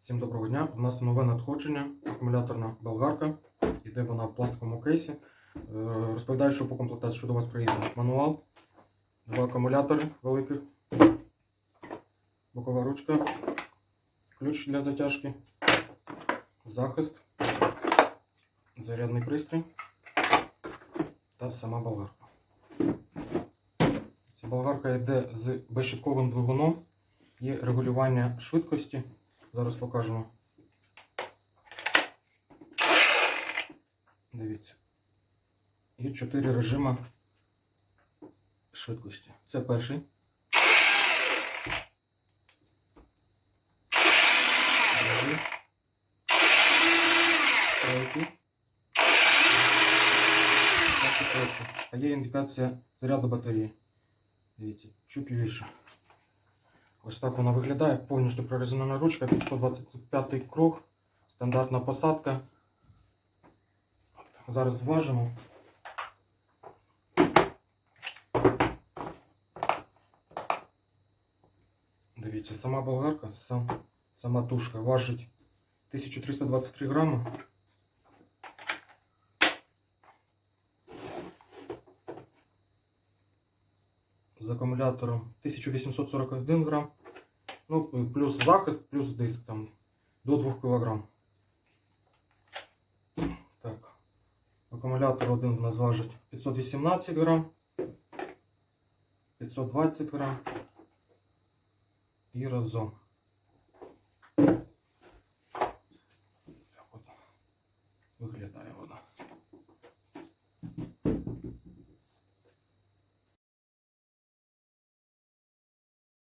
Всім доброго дня. У нас нове надходження, акумуляторна болгарка. Іде вона в пластиковому кейсі. Е, Розповідаю, що по комплектації що до вас приїде мануал, два акумулятори великих, бокова ручка, ключ для затяжки, захист, зарядний пристрій та сама болгарка. Ця болгарка йде з безщитковим двигуном. Є регулювання швидкості. Зараз покажемо. Дивіться. Є чотири режими швидкості. Це перший. Другий. Третій. А є індикація заряду батареї. Дивіться, чуть лівіше. Ось так вона виглядає. Повністю прорезинена ручка під 125 круг. Стандартна посадка. Зараз зважимо. Дивіться, сама болгарка, сам, сама тушка важить 1323 грами. З акумулятором 1841 грам. Ну, плюс захист, плюс диск там до 2 кг. Так. Акумулятор один в нас важить 518 грам, 520 грам і разом